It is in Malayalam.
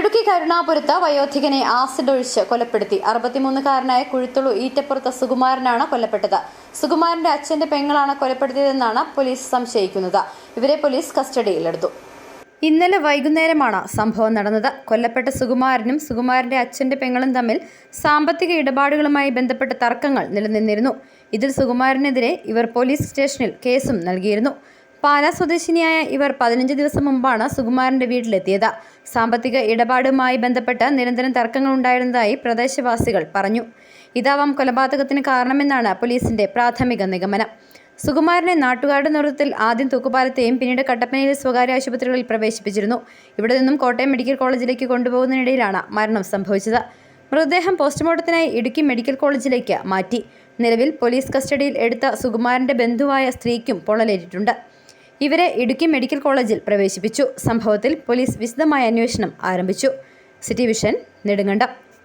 ഇടുക്കി കരുണാപുരത്ത് വയോധികനെ ആസിഡ് ഒഴിച്ച് കൊലപ്പെടുത്തി. അറുപത്തിമൂന്നുകാരനായ കുഴുത്തുളു ഈറ്റപ്പുറത്ത് സുകുമാരനാണ് കൊല്ലപ്പെട്ടത്. സുകുമാരന്റെ അച്ഛന്റെ പെങ്ങളാണ് കൊലപ്പെടുത്തിയതെന്നാണ് പോലീസ് സംശയിക്കുന്നത്. ഇവരെ പോലീസ് കസ്റ്റഡിയിലെടുത്തു. ഇന്നലെ വൈകുന്നേരമാണ് സംഭവം നടന്നത്. കൊല്ലപ്പെട്ട സുകുമാരനും സുകുമാരന്റെ അച്ഛന്റെ പെങ്ങളും തമ്മിൽ സാമ്പത്തിക ഇടപാടുകളുമായി ബന്ധപ്പെട്ട തർക്കങ്ങൾ നിലനിന്നിരുന്നു. ഇതിൽ സുകുമാരനെതിരെ ഇവർ പോലീസ് സ്റ്റേഷനിൽ കേസും നൽകിയിരുന്നു. പാലാ സ്വദേശിനിയായ ഇവർ പതിനഞ്ച് ദിവസം മുമ്പാണ് സുകുമാരന്റെ വീട്ടിലെത്തിയത്. സാമ്പത്തിക ഇടപാടുമായി ബന്ധപ്പെട്ട് നിരന്തരം തർക്കങ്ങൾ ഉണ്ടായിരുന്നതായി പ്രദേശവാസികൾ പറഞ്ഞു. ഇതാവാം കൊലപാതകത്തിന് കാരണമെന്നാണ് പോലീസിന്റെ പ്രാഥമിക നിഗമനം. സുകുമാരനെ നാട്ടുകാരുടെ നേതൃത്വത്തിൽ ആദ്യം തൂക്കുപാലത്തെയും പിന്നീട് കട്ടപ്പനയിലെ സ്വകാര്യ ആശുപത്രികളിൽ പ്രവേശിപ്പിച്ചിരുന്നു. ഇവിടെ നിന്നും കോട്ടയം മെഡിക്കൽ കോളേജിലേക്ക് കൊണ്ടുപോകുന്നതിനിടയിലാണ് മരണം സംഭവിച്ചത്. മൃതദേഹം പോസ്റ്റ്മോർട്ടത്തിനായി ഇടുക്കി മെഡിക്കൽ കോളേജിലേക്ക് മാറ്റി. നിലവിൽ പോലീസ് കസ്റ്റഡിയിൽ എടുത്ത സുകുമാരന്റെ ബന്ധുവായ സ്ത്രീക്കും പൊള്ളലേറ്റിട്ടുണ്ട്. ഇവരെ ഇടുക്കി മെഡിക്കൽ കോളേജിൽ പ്രവേശിപ്പിച്ചു. സംഭവത്തിൽ പോലീസ് വിശദമായ അന്വേഷണം ആരംഭിച്ചു. City vision Nedumkandam.